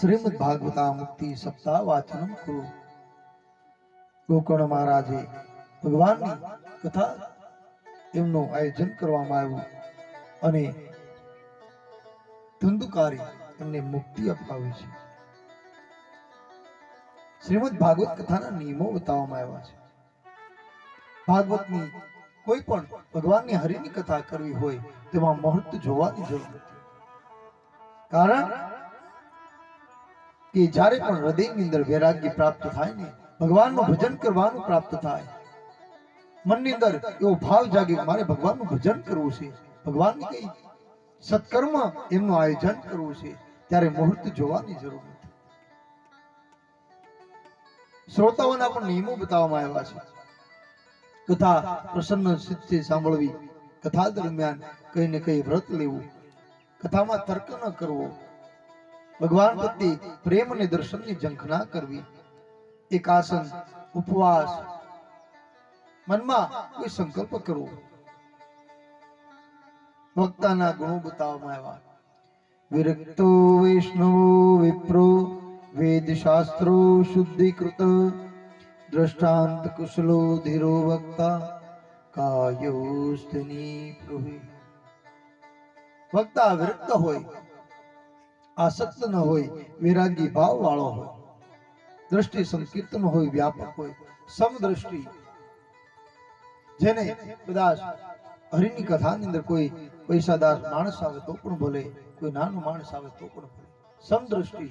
શ્રીમદ ભાગવતા મુક્તિ સપ્તાહ વાચનમ કુરુ. ગોકર્ણ મહારાજે ભગવાનની કથા એમનું આયોજન કરવામાં આવ્યું અને ધંધુકારી એમને મુક્તિ અપાવી છે. શ્રીમદ ભાગવત કથાના નિયમો બતાવવામાં આવ્યા છે. ભાગવતની કોઈ પણ ભગવાનની હરિની કથા કરવી હોય તેમાં મુહૂર્ત જોવાની જરૂર નથી. કારણ કે જ્યારે પણ હૃદયની અંદર વૈરાગ્ય પ્રાપ્ત થાય ને, ભગવાનનું ભજન કરવાનું પ્રાપ્ત થાય. મનની અંદર એવો ભાવ જાગે મારે ભગવાનનું ભજન કરવું છે. ભગવાન કઈ સત્કર્મ એમનું આયોજન કરવું છે. ત્યારે મુહૂર્ત જોવાની જરૂર નથી. શ્રોતાઓના પણ નિયમો બતાવવામાં આવ્યા છે. કથા પ્રસન્ન ચિત્તે સાંભળવી, કથા દરમિયાન કઈ ને કઈ વ્રત લેવું, કથામાં તર્ક ન કરવો ભગવાન પ્રત્યે પ્રેમ અને દર્શનની ઝંખના કરવી. એક આસન, ઉપવાસ. મનમાં કોઈ સંકલ્પ કરવો. વક્તાના ગુણો બતાવવામાં આવ્યા. વિરક્તો વૈષ્ણવો, વિપ્રો વેદ શાસ્ત્રો શુદ્ધિકૃત. દ્રષ્ટાંત કુશલો ધીરો વક્તા. કાયોસ્તની પ્રભુ. વક્તા વિરક્ત હોય. આસક્ત ન હોય વૈરાગી ભાવ વાળો હોય દ્રષ્ટિ સંકીર્તન હોય વ્યાપક હોય સમદ્રષ્ટિ જેને કદાચ હરિની કથાની અંદર કોઈ પૈસાદાર માણસ આવે તો પણ ભલે, કોઈ નાનો માણસ આવે તો પણ ભલે। સમદ્રષ્ટિ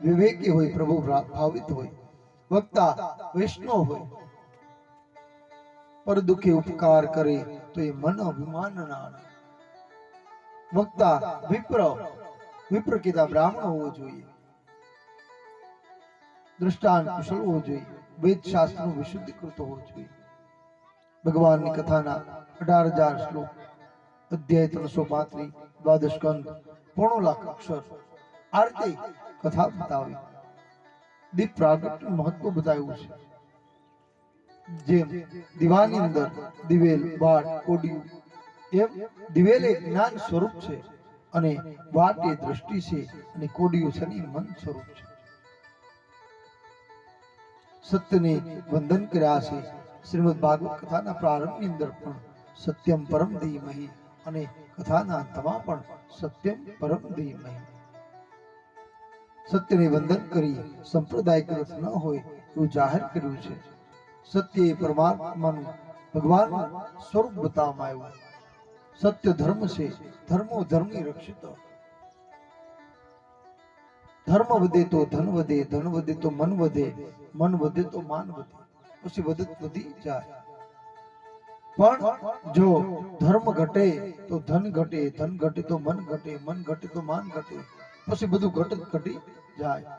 વિવેકી હોય, પ્રભુ ભાવિત હોય। વક્તા વૈષ્ણવ હોય। પર દુઃખે ઉપકાર કરે, તો એ મન અભિમાન ના વક્તા વિપ્ર વિપ્ર કીધા બ્રાહ્મણ હોવો જોઈએ. દ્રષ્ટાંત કુશળ હોવો જોઈએ. વેદ શાસ્ત્ર વિશુદ્ધિકૃત હોવો જોઈએ. ભગવાનની કથાના અઢાર હજાર શ્લોક, અધ્યાય ત્રણસો પાંત્રીસ, દ્વાદશ કંદ પોણો લાખ અક્ષર, આ રીતે કથા બતાવી. દીપ પ્રાગટ મહત્વ બતાવ્યું છે. જેમ દીવાની અંદર દિવેલ, બાળ, કોડિયું, એમ દિવેલ એ જ્ઞાન સ્વરૂપ છે. અને વાત એ દ્રષ્ટિ છે અને કોડિયું શનિ મન સ્વરૂપ છે. સત્યને વંદન કર્યા છે. શ્રીમદ ભાગવત કથાના પ્રારંભની અંદર પણ સત્યમ પરમ ધીમહી અને કથાના અંતમાં પણ સત્યમ પરમ ધીમહી. સત્યને વંદન કરી સંપ્રદાય ગ્રંથ ન હોય એવું જાહેર કર્યું છે. સત્ય એ પરમાત્માનું ભગવાનનું સ્વરૂપ બતાવવામાં આવ્યું. સત્ય ધર્મ છે ધર્મો ધર્મની રક્ષિત ધર્મ વધે તો ધન વધે ધન વધે તો મન વધે મન વધે તો માન વધે પછી વધત વધી જાય પણ જો ધર્મ ઘટે તો ધન ઘટે ધન ઘટે તો મન ઘટે મન ઘટે તો માન ઘટે પછી બધું ઘટ ઘટી જાય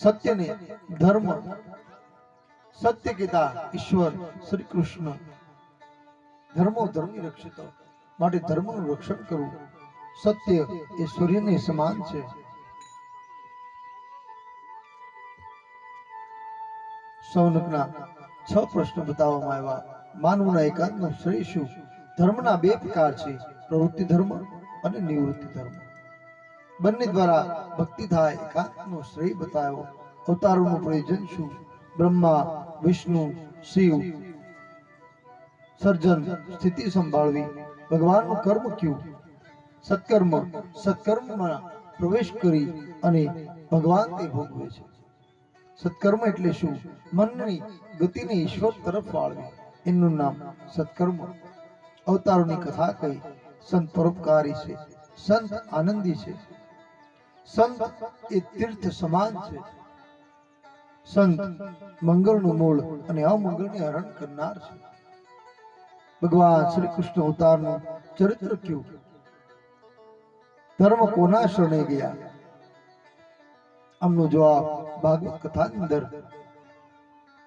સત્યને ધર્મ સત્ય કીધા ઈશ્વર શ્રી કૃષ્ણ ધર્મો ધર્મી રક્ષિત માટે ધર્મનું રક્ષણ કરવું. સત્ય એ સૂર્યની સમાન છે. સૌનકના છ પ્રશ્ન બતાવવામાં આવ્યા. માનવના એકાંતનો શ્રેય શું? ધર્મના બે પ્રકાર છે, પ્રવૃત્તિ ધર્મ અને નિવૃત્તિ ધર્મ. બંને દ્વારા ભક્તિ થાય, એકાંતનો શ્રેય બતાવ્યો. અવતારોનું પ્રયોજન શું? બ્રહ્મા, વિષ્ણુ, શિવ સર્જન સ્થિતિ સંભાળવી, ભગવાનનું કર્મ કયું? સત્કર્મ, સત્કર્મમાં પ્રવેશ કરી અને ભગવાન તે ભોગવે છે. સત્કર્મ એટલે શું? મનની ગતિને ઈશ્વર તરફ વાળવી એનું નામ સત્કર્મ. અવતારોની કથા કહી, સંત પરોપકારી છે, સંત આનંદી છે. સંત એ તીર્થ સમાન છે. સંત મંગળનું મૂળ અને અમંગળને હરણ કરનાર છે. ભગવાન શ્રી કૃષ્ણ અવતારનું ચરિત્ર કયું? ધર્મ કોના શરણે ગયા? આમનો જવાબ ભાગવત કથાની અંદર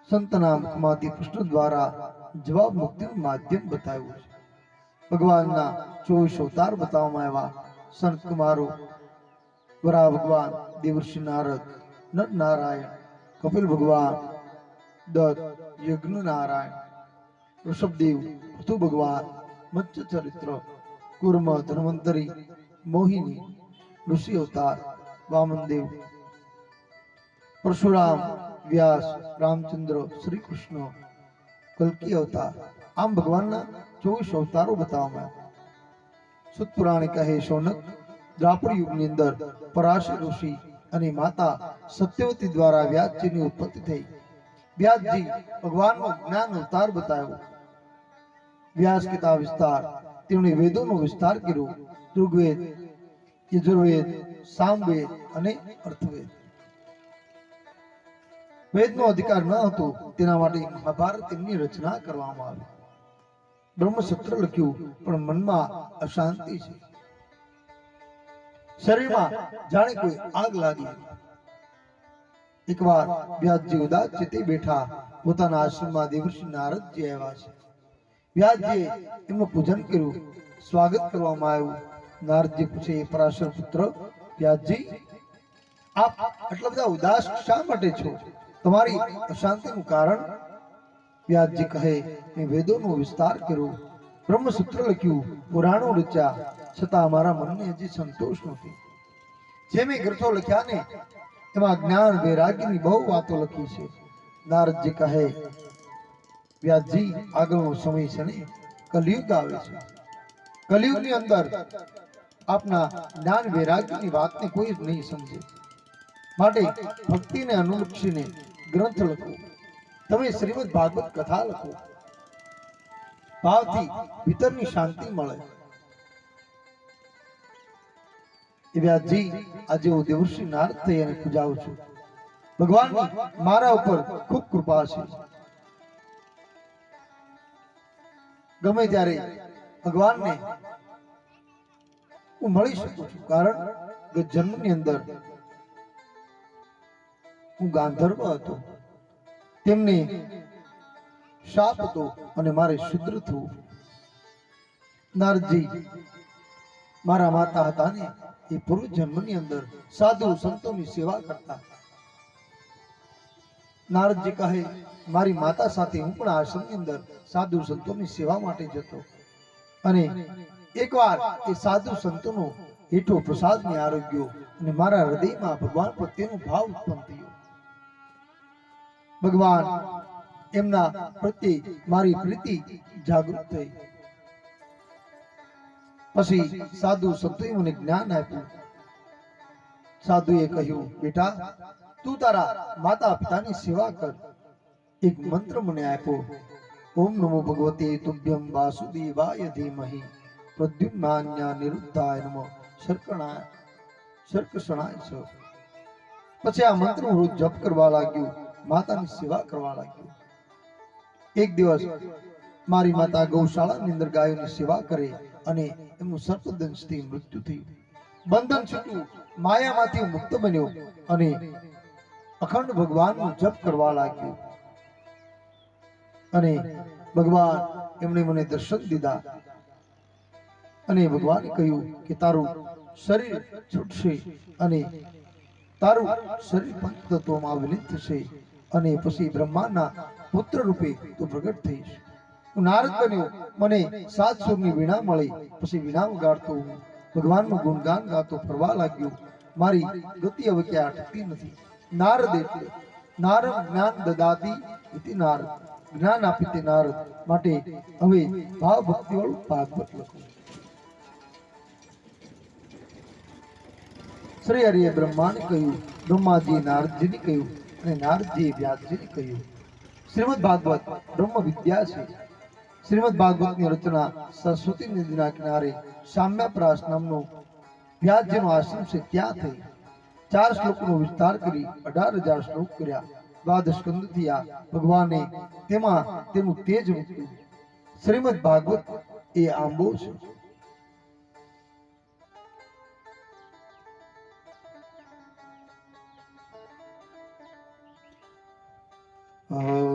સંતના મુખમાંથી કૃષ્ણ દ્વારા જવાબ મુક્તિનું માધ્યમ બતાવ્યું છે. ભગવાનના ચોવીસ અવતાર બતાવવામાં આવ્યા. સંત કુમારો વરા ભગવાન, દેવર્ષિ નારદ નર નારાયણ કપિલ ભગવાન, દત્ત યજ્ઞ નારાયણ ઋષભદેવ પૃથુ ભગવાન મત્સ્ય ચરિત્ર કુર્મ ધન્વંતરી મોહિની ઋષિ અવતાર વામનદેવ પરશુરામ વ્યાસ રામચંદ્ર શ્રી કૃષ્ણ કલ્કી અવતાર આમ ભગવાનના ચોવીસ અવતારો બતાવવામાં આવ્યા સુત પુરાણે કહે સોનક દ્વાપર યુગની અંદર પરાશર ઋષિ અને માતા સત્યવતી દ્વારા વ્યાસજીની ઉત્પત્તિ થઈ વ્યાસજી ભગવાનનો જ્ઞાન અવતાર બતાવ્યો વ્યાસ કીતા વિસ્તાર. તેમણે વેદોનો વિસ્તાર કર્યો. ઋગ્વેદ, યજુર્વેદ, સામવેદ અને અર્થવેદ. વેદનો અધિકાર ન હતો, તેના માટે મહાભારત તેમની રચના કરવામાં આવી. બ્રહ્મસૂત્ર લખ્યું, પણ મનમાં અશાંતિ છે. શરીરમાં જાણે કોઈ આગ લાગી. એકવાર વ્યાસજી ઉદાસ ચિત્તે બેઠા, પોતાના આશ્રમમાં દેવર્ષિ નારદજી આવ્યા છે. વ્યાસજીએ એમનું પૂજન કર્યું. સ્વાગત કરવામાં આવ્યું. નારદજી પૂછે પરાશર પુત્ર, વ્યાજજી, આપ આટલા બધા ઉદાસ શા માટે છો? તમારી અશાંતિનું કારણ? વ્યાજજી કહે, મેં વેદોનો વિસ્તાર કર્યો. બ્રહ્મસૂત્ર લખ્યું, પુરાણો રચ્યા, છતાં અમારા મનને હજી સંતોષ નથી. જે મેં ગ્રંથો લખ્યા ને, એમાં જ્ઞાન વૈરાગ્યની બહુ વાતો લખી છે. નારદજી કહે વ્યાસજી, આગળનો સમય છે ને? કલયુગ આવે છે. કલયુગની અંદર આપના જ્ઞાન વૈરાગ્યની વાતને કોઈ નહીં સમજે. માટે ભક્તિને અનુલક્ષીને ગ્રંથ લખો. તમે શ્રીમદ ભાગવત કથા લખો. ભાવથી ભીતરની શાંતિ મળે. વ્યાસજી, આજે હું દેવર્ષિ નારદ થઈ અને પૂજાવું છું. ભગવાન, મારા ઉપર ખૂબ કૃપા છે. ગમે ત્યારે ભગવાનને હું મળી શકું છું. કારણ કે જન્મની અંદર હું ગાંધર્વ હતો. તેમને શાપ હતો અને મારે શુદ્ર થવું. નારજી મારા માતા હતા ને, એ પૂર્વ જન્મની અંદર સાધુ સંતોની સેવા કરતા. નારદજી કહે, મારી માતા સાથે હું પણ આશ્રમની અંદર સાધુ સંતોની સેવા માટે જતો. અને એકવાર એ સાધુ સંતોનો હેઠો પ્રસાદને આરોગ્યો અને મારા હૃદયમાં ભગવાન પ્રત્યેનો ભાવ ઉત્પન્ન થયો. ભગવાન એમના પ્રત્યે મારી પ્રીતિ જાગૃત થઈ. પછી સાધુ સંતોએ મને જ્ઞાન આપ્યું. સાધુએ કહ્યું, બેટા તું તારા માતા પિતાની સેવા કર. એક મંત્ર મને આપ્યો ઓમ નમો ભગવતે તુભ્યમ વાસુદેવાય ધીમહી. પ્રદ્યુમ્નાન્ય નિરુદ્ધાય નમો. શર્કણાય શર્કષણાય છે. પછી આ મંત્ર હું જપ કરવા લાગ્યો. માતાની સેવા કરવા લાગ્યો. એક દિવસ મારી માતા ગૌશાળાની અંદર ગાયોની સેવા કરે અને એમનું સર્પદંશથી મૃત્યુ થયું. બંધન છૂટ્યું. માયામાંથી મુક્ત બન્યો અને અખંડ ભગવાનનું જપ કરવા લાગ્યો. અને ભગવાન એમણે મને દર્શન દીધા. અને ભગવાને કહ્યું કે તારું શરીર છૂટશે અને તારું શરીર પંચતત્વમાં વિલીન થશે અને પછી બ્રહ્માના પુત્ર રૂપે તું પ્રગટ થઈશ. હું નારદ બન્યો. મને સાત સુરની વીણા મળી. પછી વીણા ગાડતો ભગવાનનું ગુણગાન ગાતો ફરવા લાગ્યો. મારી ગતિ હવે ક્યાં અટકતી નથી. નારદ એટલે નારદ જ્ઞાન દદાતી ઇતિ નારદ જ્ઞાન આપી તે નારદ માટે હવે ભાવ ભક્તિ વાળું ભાગવત લખો શ્રી હરિએ બ્રહ્માને કહ્યું, બ્રહ્માજીએ નારદજીને કહ્યું અને નારદજીએ વ્યાસજીને કહ્યું. શ્રીમદ ભાગવત બ્રહ્મ વિદ્યા છે. શ્રીમદ ભાગવતની રચના સરસ્વતી નદીના કિનારે સામ્યપ્રાસ નામનો વ્યાસજીનો આશ્રમ છે. ત્યાં થઈ ચાર શ્લોકનો વિસ્તાર કરી અઢાર હજાર શ્લોક કર્યા. દ્વાદશ સ્કંદ થયા. ભગવાને તેમાં તેનું તેજ મૂક્યું. શ્રીમદ ભાગવત એ આંબો છે. આંબોય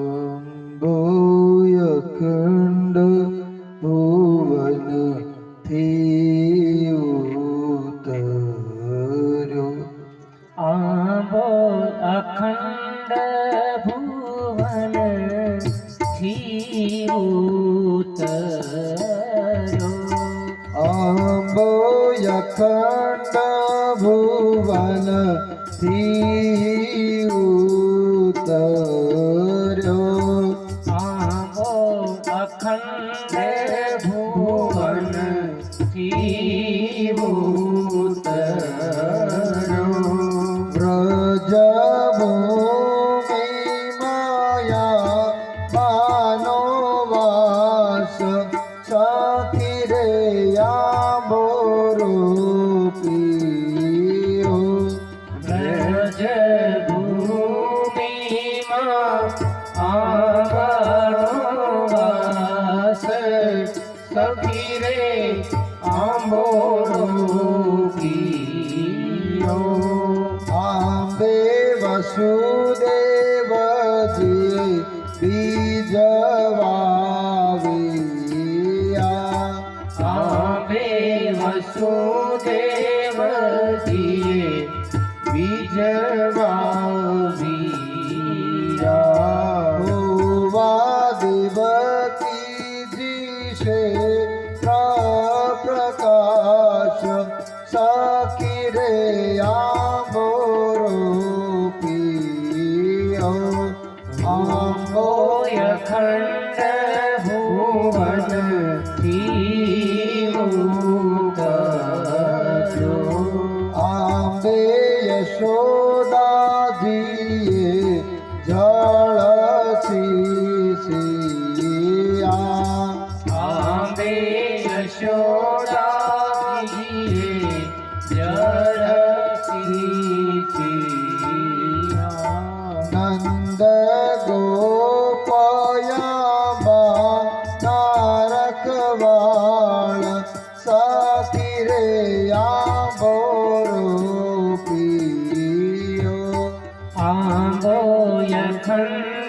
અખંડ to Vasudev. મુક્તો આંબો અખંડ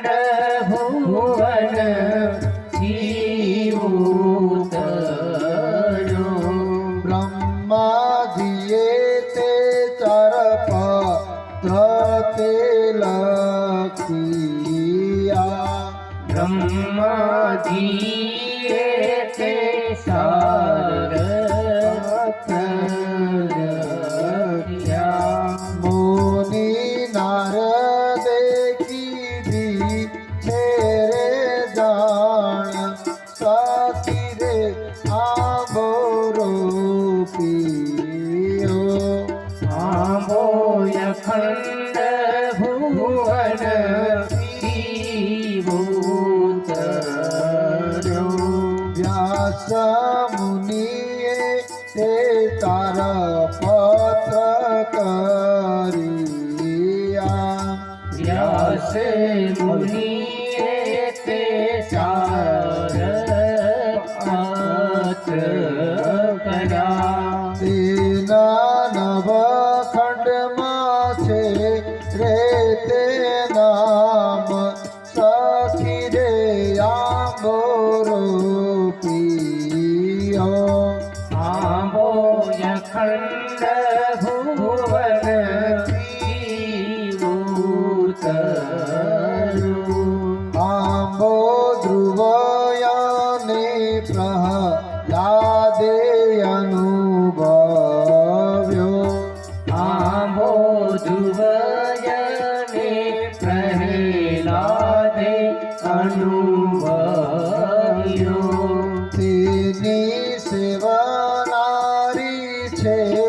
আছে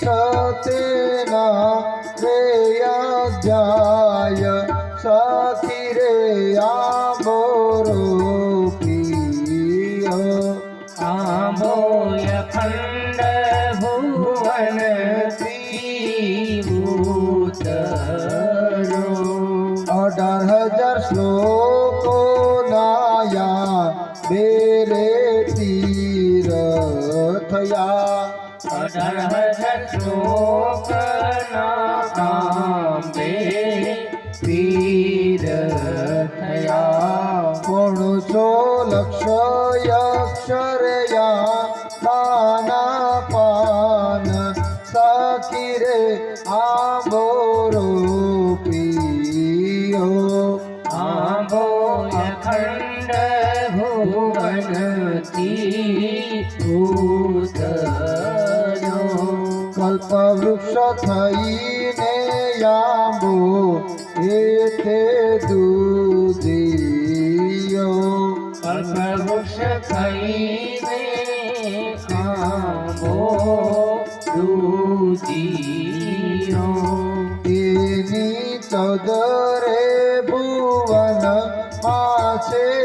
সচেনা রেয়া যায় সাথী রেয়া ઈશિયો એની તદરે ભુવન પાસે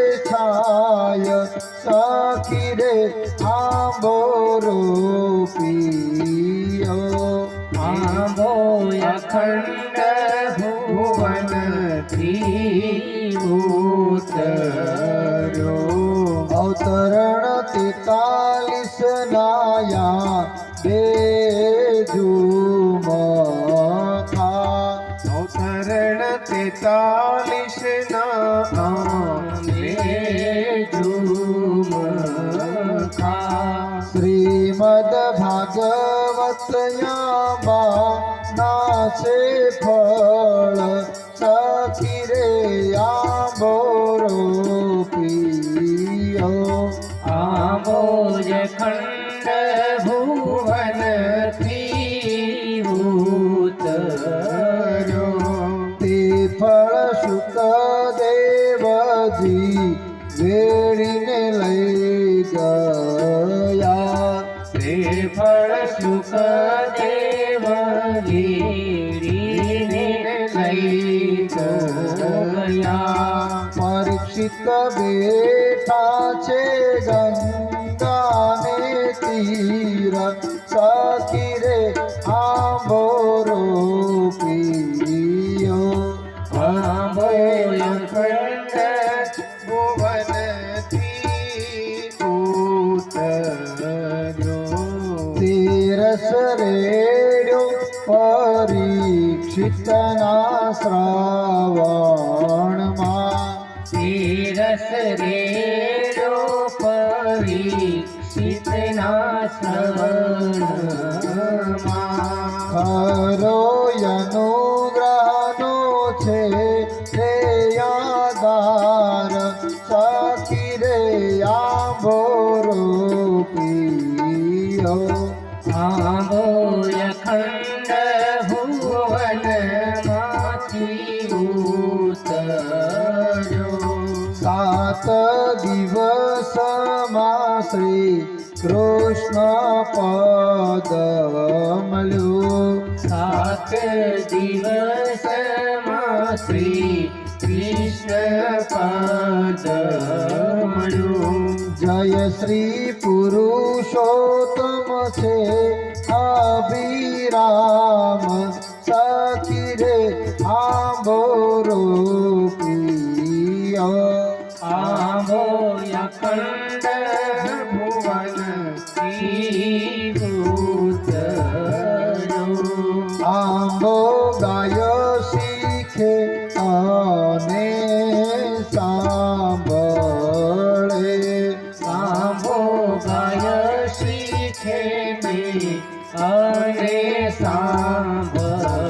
શ્રીમદ ભાગવત યા નાશે એક બેટા છે ગંગાને તીર સખી રે આંબોરો પીયો આંબોય ખંડ ભુવનથી ઉતર્યો તીરસ રેડ્યો પરીક્ષિતના શ્રા શ્રીતના શ્રવણ મારો ગમલું. સાત દિવસમાં શ્રી કૃષ્ણ પદ મળ્યું જય શ્રી પુરુષોત્તમ છે અભિરામ. છે મેં અરે સાંભળ